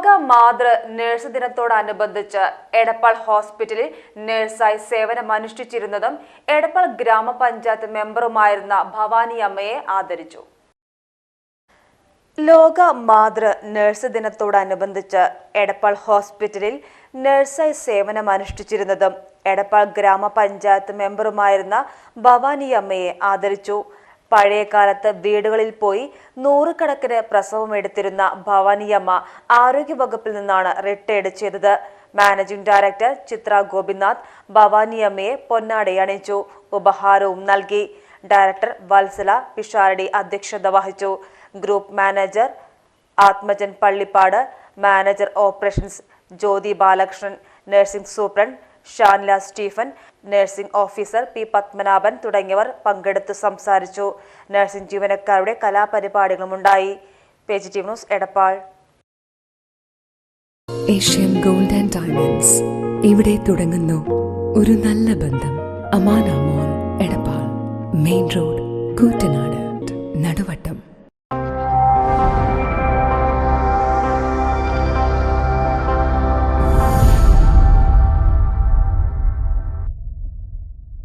ലോക മാതൃ നഴ്സ് ദിനത്തോടനുബന്ധിച്ച് എടപ്പാൾ ഹോസ്പിറ്റലിൽ നഴ്സായി സേവനമനുഷ്ഠിച്ചിരുന്നതും എടപ്പാൾ ഗ്രാമപഞ്ചായത്ത് മെമ്പറുമായിരുന്ന ഭവാനി അമ്മയെ ആദരിച്ചു. ലോക മാതൃ നഴ്സ് ദിനത്തോടനുബന്ധിച്ച് എടപ്പാൾ ഹോസ്പിറ്റലിൽ നഴ്സായി സേവനമനുഷ്ഠിച്ചിരുന്നതും എടപ്പാൾ ഗ്രാമപഞ്ചായത്ത് മെമ്പറുമായിരുന്ന ഭവാനി അമ്മയെ ആദരിച്ചു. പഴയ കാലത്ത് വീടുകളിൽ പോയി നൂറുകണക്കിന് പ്രസവം എടുത്തിരുന്ന ഭവാനിയമ്മ ആരോഗ്യവകുപ്പിൽ നിന്നാണ് റിട്ടയർഡ് ചെയ്തത്. മാനേജിംഗ് ഡയറക്ടർ ചിത്ര ഗോപിനാഥ് ഭവാനിയമ്മയെ പൊന്നാടി അണിയിച്ചു ഉപഹാരവും നൽകി. ഡയറക്ടർ വത്സല പിഷാരടി അധ്യക്ഷത വഹിച്ചു. Group manager Athmajan Pallippad manager operations Jyothi Balakrishnan nursing superintendent Shanla Stephen nursing officer P Padmanabhan തുടങ്ങിയവർ പങ്കെടുത്ത് സംസാരിച്ചു. നഴ്സിംഗ് ജീവനക്കാരുടെ കലാപരിപാടികളുമുണ്ടായി page T news Edappal. Asian gold and diamonds. ഇവിടെ തുടങ്ങുന്നു ഒരു നല്ല ബന്ധം. Amana mall Edappal. Main road Koottanad. Naduvattam.